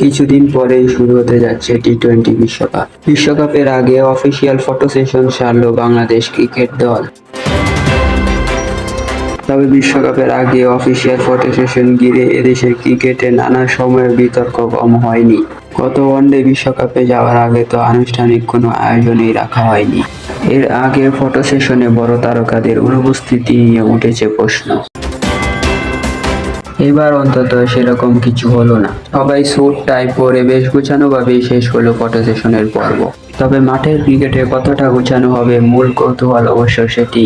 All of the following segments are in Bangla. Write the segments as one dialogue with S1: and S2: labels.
S1: কিছুদিন পরেই শুরু হতে যাচ্ছে টি টোয়েন্টি বিশ্বকাপ। বিশ্বকাপের আগে অফিসিয়াল ফটো সেশন সারল বাংলাদেশ ক্রিকেট দল। তবে বিশ্বকাপের আগে অফিসিয়াল ফটো সেশন ঘিরে এদেশের ক্রিকেটে নানা সময়ের বিতর্ক কম হয়নি। গত ওয়ানডে বিশ্বকাপে যাওয়ার আগে তো আনুষ্ঠানিক কোনো আয়োজনই রাখা হয়নি। এর আগে ফটো সেশনে বড় তারকাদের অনুপস্থিতি নিয়ে উঠেছে প্রশ্ন। এবার অন্তত সেরকম কিছু হলো না। সবাই স্যুট টাই পরে বেশ গোছানোভাবেই শেষ হলো ফটো সেশনের পর্ব। তবে মাঠের ক্রিকেটে কতটা গোছানো হবে মূল কৌতূহল অবশ্য সেটি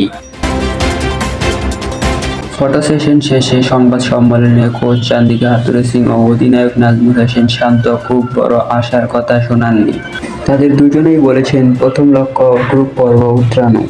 S1: ফটো সেশন শেষে সংবাদ সম্মেলনে কোচ চান্দিকা হাতুরে সিং ও অধিনায়ক নাজমুল হোসেন শান্ত খুব বড় আশার কথা শোনাননি। তাদের দুজনেই বলেছেন, প্রথম লক্ষ্য গ্রুপ পর্ব উত্তরানো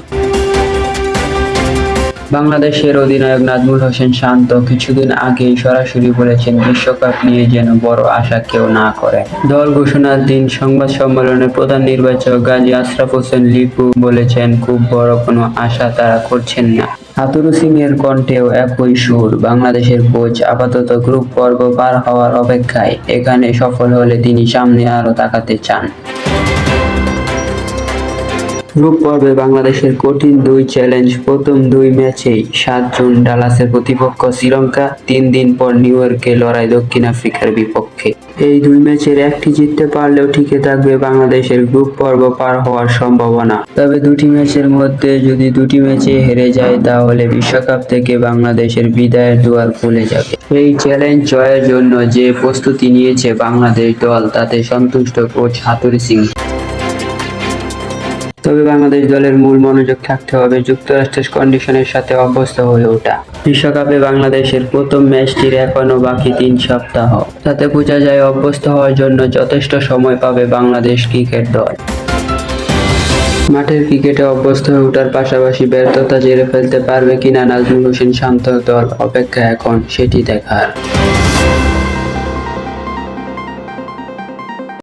S1: বাংলাদেশের অধিনায়ক নাজমুল হোসেন শান্ত কিছুদিন আগেই সরাসরি বলেছেন, বিশ্বকাপ নিয়ে যেন বড় আশা কেউ না করে। দল ঘোষণার দিন সংবাদ সম্মেলনে প্রধান নির্বাচক গাজী আশরাফ হোসেন লিপু বলেছেন, খুব বড় কোনো আশা তারা করছেন না। হাতুরু সিং এর কণ্ঠেও একই সুর। বাংলাদেশের কোচ আপাতত গ্রুপ পর্ব পার হওয়ার অপেক্ষায় এখানে সফল হলে তিনি সামনে আরও তাকাতে চান। গ্রুপ পর্বে বাংলাদেশের কঠিন দুই চ্যালেঞ্জ, প্রথম দুই ম্যাচেই সাত জুন ডালাসের প্রতিপক্ষ শ্রীলঙ্কা, তিন দিন পর নিউ ইয়র্কে লড়াই দক্ষিণ আফ্রিকার বিপক্ষে। এই দুই ম্যাচের একটি জিততে পারলেও টিকে থাকবে বাংলাদেশের গ্রুপ পর্ব পার হওয়ার সম্ভাবনা। তবে দুটি ম্যাচের মধ্যে যদি দুটি ম্যাচে হেরে যায়, তাহলে বিশ্বকাপ থেকে বাংলাদেশের বিদায়ের দুয়ার খুলে যাবে। এই চ্যালেঞ্জ জয়ের জন্য যে প্রস্তুতি নিয়েছে বাংলাদেশ দল, তাতে সন্তুষ্ট কোচ হাতুরি সিং। তবে বাংলাদেশ দলের মূল মনোযোগ থাকতে হবে যুক্তরাষ্ট্রের কন্ডিশনের সাথে অভ্যস্ত হয়ে ওঠা। বিশ্বকাপে বাংলাদেশের প্রথম ম্যাচটির এখনও বাকি তিন সপ্তাহ। তাতে বোঝা যায় অভ্যস্ত হওয়ার জন্য যথেষ্ট সময় পাবে বাংলাদেশ ক্রিকেট দল। মাঠের ক্রিকেটে অভ্যস্ত হয়ে ওঠার পাশাপাশি ব্যর্থতা জেরে ফেলতে পারবে কিনা নাজমুল হোসেন শান্ত দল। অপেক্ষা এখন সেটি দেখার।